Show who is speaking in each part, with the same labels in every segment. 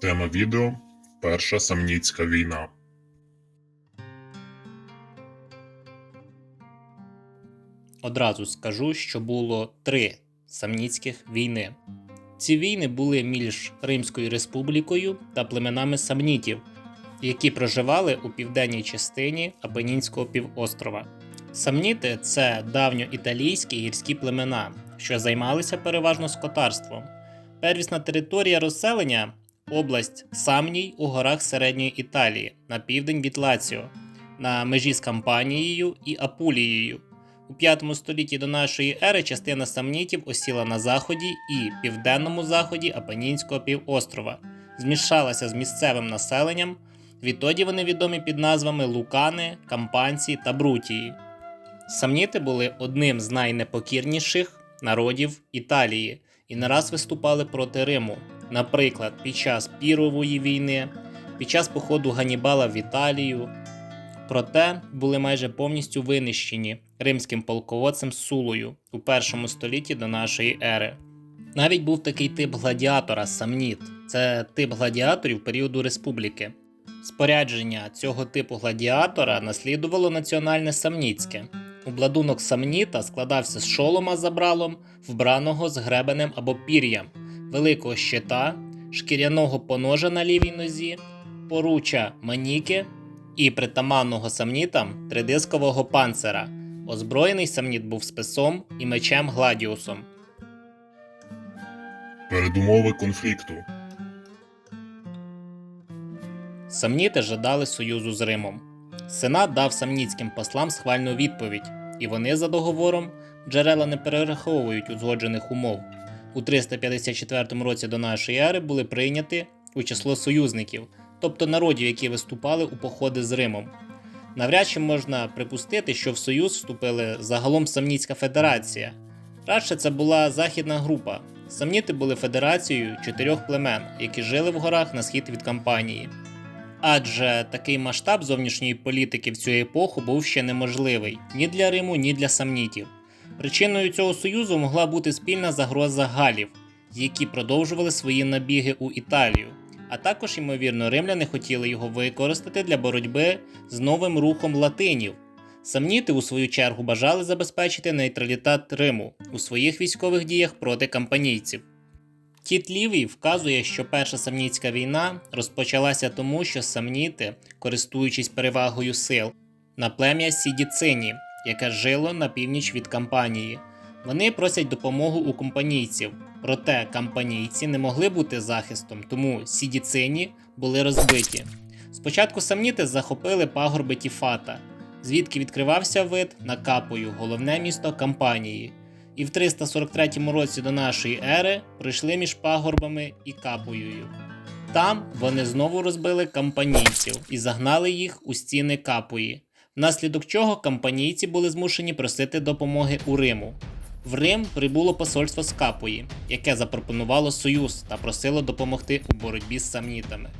Speaker 1: Тема відео Перша Самніцька війна.
Speaker 2: Одразу скажу, що було три самніцьких війни. Ці війни були між Римською республікою та племенами самнітів, які проживали у південній частині Апенінського півострова. Самніти це давньоіталійські гірські племена, що займалися переважно скотарством. Первісна територія розселення область Самній у горах Середньої Італії на південь від Лаціо, на межі з Кампанією і Апулією. У 5 столітті до нашої ери частина самнітів осіла на заході і південному заході Апенінського півострова, змішалася з місцевим населенням. Відтоді вони відомі під назвами Лукани, Кампанці та Брутії. Самніти були одним з найнепокірніших народів Італії і не раз виступали проти Риму, наприклад, під час Пірової війни, під час походу Ганібала в Італію. Проте були майже повністю винищені римським полководцем Сулою у першому столітті до нашої ери. Навіть був такий тип гладіатора самніт це тип гладіаторів періоду республіки. Спорядження цього типу гладіатора наслідувало національне самніцьке. Обладунок самніта складався з шолома з забралом, вбраного з гребенем або пір'ям, великого щита, шкіряного поножа на лівій нозі, поруча маніки і притаманного самнітам тридискового панцира. Озброєний самніт був списом і мечем гладіусом.
Speaker 1: Передумови конфлікту.
Speaker 2: Самніти жадали союзу з Римом. Сенат дав самніцьким послам схвальну відповідь, і вони за договором джерела не перераховують узгоджених умов. У 354 році до нашої ери були прийняті у число союзників, тобто народів, які виступали у походи з Римом. Навряд чи можна припустити, що в Союз вступили загалом Самніцька федерація. Радше це була західна група. Самніти були федерацією чотирьох племен, які жили в горах на схід від кампанії. Адже такий масштаб зовнішньої політики в цю епоху був ще неможливий ні для Риму, ні для самнітів. Причиною цього союзу могла бути спільна загроза галів, які продовжували свої набіги у Італію. А також, ймовірно, римляни хотіли його використати для боротьби з новим рухом латинів. Самніти, у свою чергу, бажали забезпечити нейтралітет Риму у своїх військових діях проти кампанійців. Кіт Лівій вказує, що Перша Самнітська війна розпочалася тому, що самніти, користуючись перевагою сил, на плем'я Сідіцині, яке жило на північ від кампанії. Вони просять допомогу у компанійців, проте кампанійці не могли бути захистом, тому сідіцині були розбиті. Спочатку самніти захопили пагорби Тіфата, звідки відкривався вид на Капою, головне місто кампанії. І в 343 році до нашої ери пройшли між пагорбами і Капоєю. Там вони знову розбили кампанійців і загнали їх у стіни Капої, внаслідок чого кампанійці були змушені просити допомоги у Риму. В Рим прибуло посольство з Капої, яке запропонувало союз та просило допомогти у боротьбі з самнітами.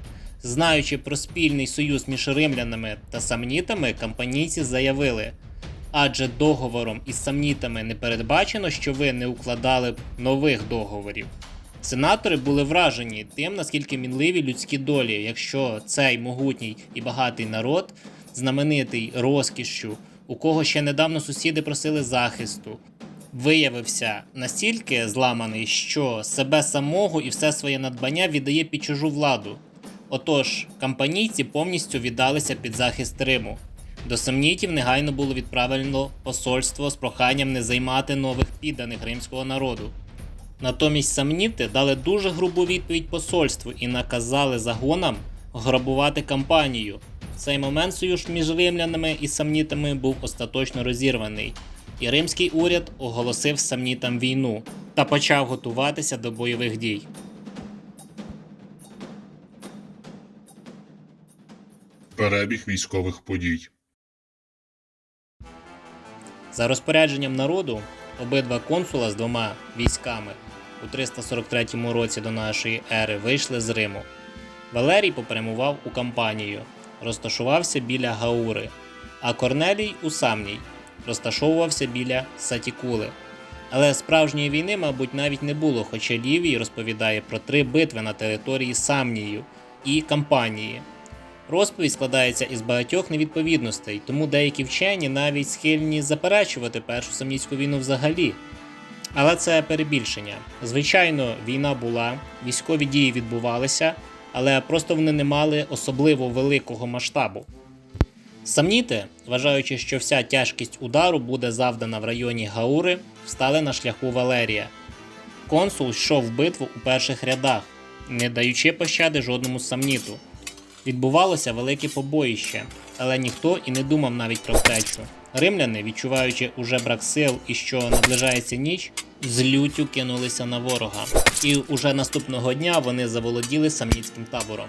Speaker 2: Знаючи про спільний союз між римлянами та самнітами, кампанійці заявили, адже договором із самнітами не передбачено, що ви не укладали б нових договорів. Сенатори були вражені тим, наскільки мінливі людські долі, якщо цей могутній і багатий народ, знаменитий розкішшю, у кого ще недавно сусіди просили захисту, виявився настільки зламаний, що себе самого і все своє надбання віддає під чужу владу. Отож, кампанійці повністю віддалися під захист Риму. До самнітів негайно було відправлено посольство з проханням не займати нових підданих римського народу. Натомість самніти дали дуже грубу відповідь посольству і наказали загонам грабувати кампанію. Цей момент союз між римлянами і самнітами був остаточно розірваний, і римський уряд оголосив самнітам війну та почав готуватися до бойових дій.
Speaker 1: Перебіг військових подій.
Speaker 2: За розпорядженням народу, обидва консула з двома військами у 343 році до нашої ери вийшли з Риму. Валерій попрямував у кампанію, розташувався біля Гаури, а Корнелій у Самній розташовувався біля Сатікули. Але справжньої війни, мабуть, навіть не було, хоча Лівій розповідає про три битви на території Самнію і Кампанії. Розповідь складається із багатьох невідповідностей, тому деякі вчені навіть схильні заперечувати першу самнійську війну взагалі. Але це перебільшення. Звичайно, війна була, військові дії відбувалися, але просто вони не мали особливо великого масштабу. Самніти, вважаючи, що вся тяжкість удару буде завдана в районі Гаури, встали на шляху Валерія. Консул йшов в битву у перших рядах, не даючи пощади жодному самніту. Відбувалося велике побоїще, але ніхто і не думав навіть про втечу. Римляни, відчуваючи уже брак сил і що наближається ніч, з лютю кинулися на ворога. І уже наступного дня вони заволоділи самніцьким табором.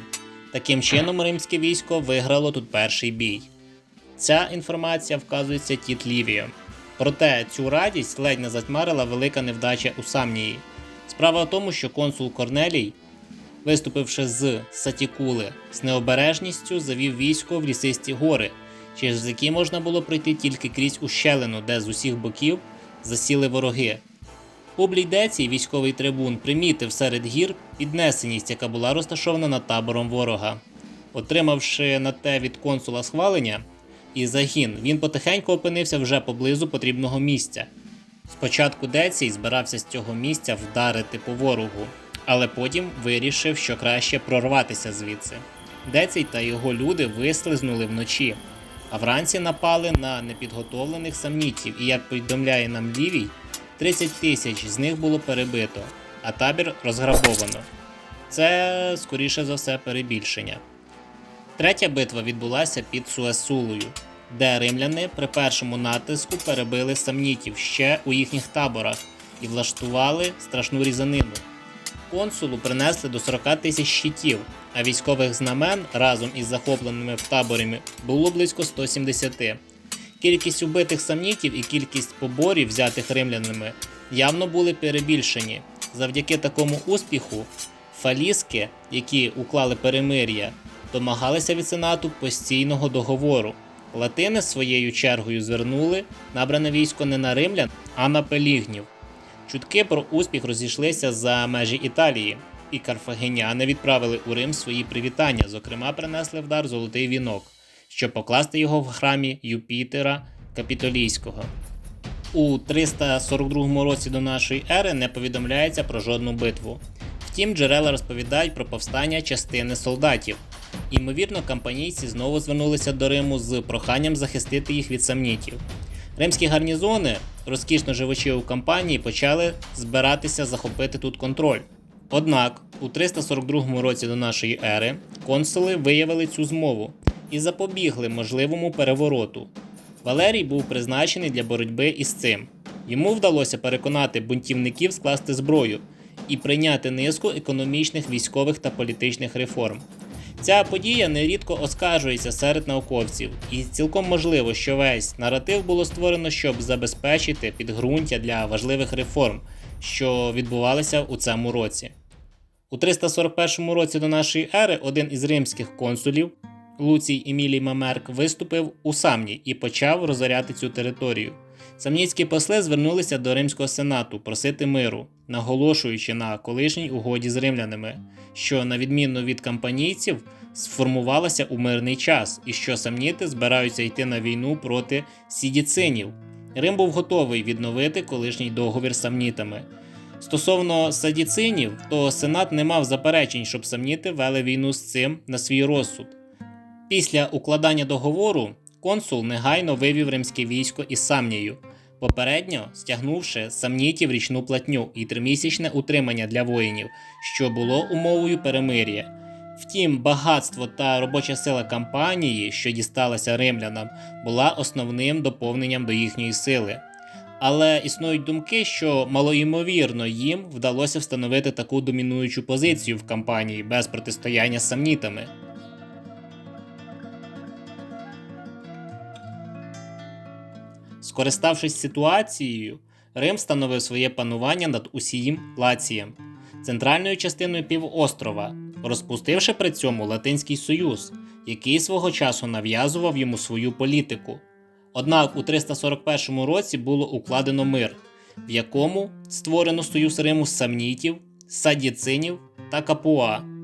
Speaker 2: Таким чином, римське військо виграло тут перший бій. Ця інформація вказується Тіт Лівієм. Проте цю радість ледь не затьмарила велика невдача у Самнії. Справа в тому, що консул Корнелій, виступивши з Сатікули, з необережністю завів військо в лісисті гори, через які можна було пройти тільки крізь ущелину, де з усіх боків засіли вороги. Публій Децій, військовий трибун, примітив серед гір піднесеність, яка була розташована над табором ворога. Отримавши на те від консула схвалення і загін, він потихеньку опинився вже поблизу потрібного місця. Спочатку Децій збирався з цього місця вдарити по ворогу, але потім вирішив, що краще прорватися звідси. Децій та його люди вислизнули вночі, а вранці напали на непідготовлених самнітів, і як повідомляє нам Лівій, 30 тисяч з них було перебито, а табір розграбовано. Це, скоріше за все, перебільшення. Третя битва відбулася під Суесулою, де римляни при першому натиску перебили самнітів ще у їхніх таборах і влаштували страшну різанину. Консулу принесли до 40 тисяч щитів, а військових знамен разом із захопленими в таборі було близько 170. Кількість убитих самнітів і кількість поборів, взятих римлянами, явно були перебільшені. Завдяки такому успіху фаліски, які уклали перемир'я, домагалися від сенату постійного договору. Латини своєю чергою звернули набране військо не на римлян, а на пелігнів. Чутки про успіх розійшлися за межі Італії, і карфагеняни відправили у Рим свої привітання, зокрема, принесли в дар золотий вінок, щоб покласти його в храмі Юпітера Капітолійського. У 342 році до нашої ери не повідомляється про жодну битву. Втім, джерела розповідають про повстання частини солдатів. Ймовірно, кампанійці знову звернулися до Риму з проханням захистити їх від самнітів. Римські гарнізони, розкішно живучи у кампанії, почали збиратися захопити тут контроль. Однак, у 342 році до нашої ери консули виявили цю змову і запобігли можливому перевороту. Валерій був призначений для боротьби із цим. Йому вдалося переконати бунтівників скласти зброю і прийняти низку економічних, військових та політичних реформ. Ця подія нерідко оскаржується серед науковців, і цілком можливо, що весь наратив було створено, щоб забезпечити підґрунтя для важливих реформ, що відбувалися у цьому році. У 341 році до нашої ери один із римських консулів, Луцій Емілій Мамерк, виступив у Самні і почав розоряти цю територію. Самніцькі посли звернулися до Римського сенату просити миру, наголошуючи на колишній угоді з римлянами, що, на відміну від кампанійців, сформувалася у мирний час, і що самніти збираються йти на війну проти сідіцинів. Рим був готовий відновити колишній договір з самнітами. Стосовно садіцинів, то сенат не мав заперечень, щоб самніти вели війну з цим на свій розсуд. Після укладання договору консул негайно вивів римське військо із Самнією, попередньо стягнувши самнітів річну платню і тримісячне утримання для воїнів, що було умовою перемир'я. Втім, багатство та робоча сила кампанії, що дісталася римлянам, була основним доповненням до їхньої сили. Але існують думки, що малоймовірно їм вдалося встановити таку домінуючу позицію в кампанії без протистояння з самнітами. Скориставшись ситуацією, Рим встановив своє панування над усім Лацієм, центральною частиною півострова, розпустивши при цьому Латинський Союз, який свого часу нав'язував йому свою політику. Однак у 341 році було укладено мир. в якому створено союз Риму самнітів, садіцинів та капуа.